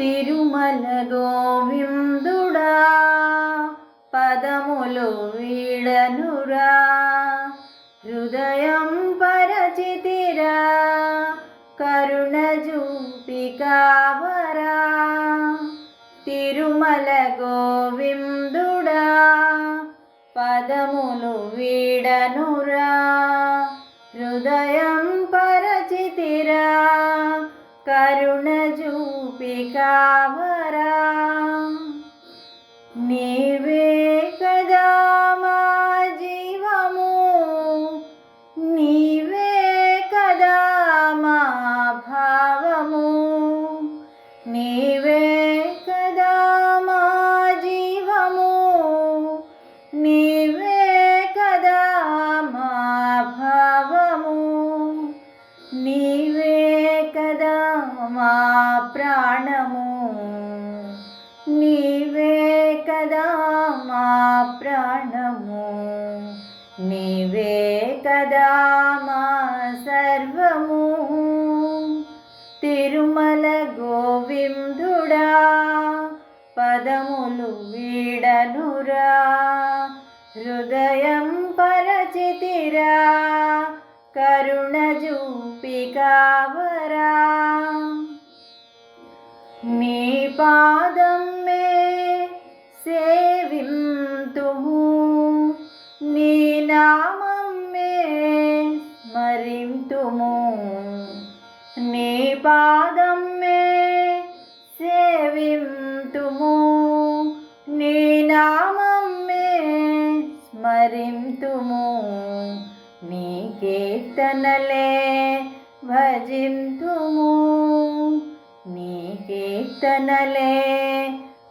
తిరుమల గోవిందుడా పదములు వీడనురా హృదయం పరచితిరా కరుణ చూపికావరా తిరుమల గోవిందుడా పదములు వీడనురా హృదయం மிகவும் నీవే కదా మా సర్వము. తిరుమల గోవిందుడా పదములు వీడనురా. హృదయం పరచితిరా కరుణ చూపికావరా మీ పాదం పాదం మే సేవింతుము. నీ నామం మే స్మరింతుము. నీ కీర్తనలే భజింతుము. నీ కీర్తనలే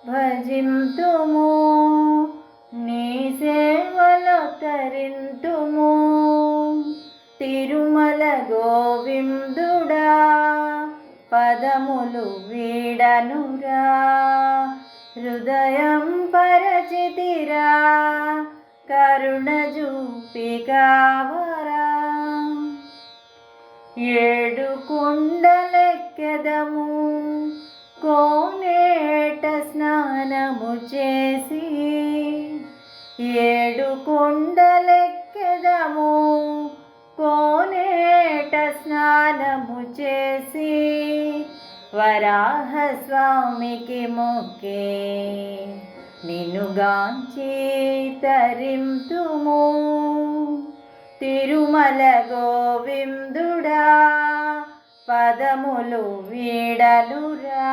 భజింతుము. పదములు వీడనురా. హృదయం పరచితిరా. కరుణ చూపికావరా ఏడు కుండలెక్కెదము. కోనేట స్నానము చేసి ఏడు కుండలెక్కెదము. కోనేట స్నానము చేసి వరాహ స్వామికి మొక్కే. నిన్నుగాంచి తరింతుము. తిరుమల గోవిందుడా పదములు వీడలురా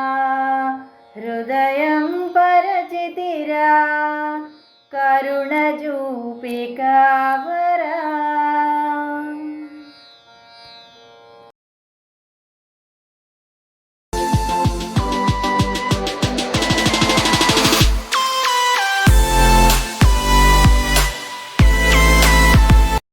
హృదయం పరచితిరా కరుణ జూపికావరా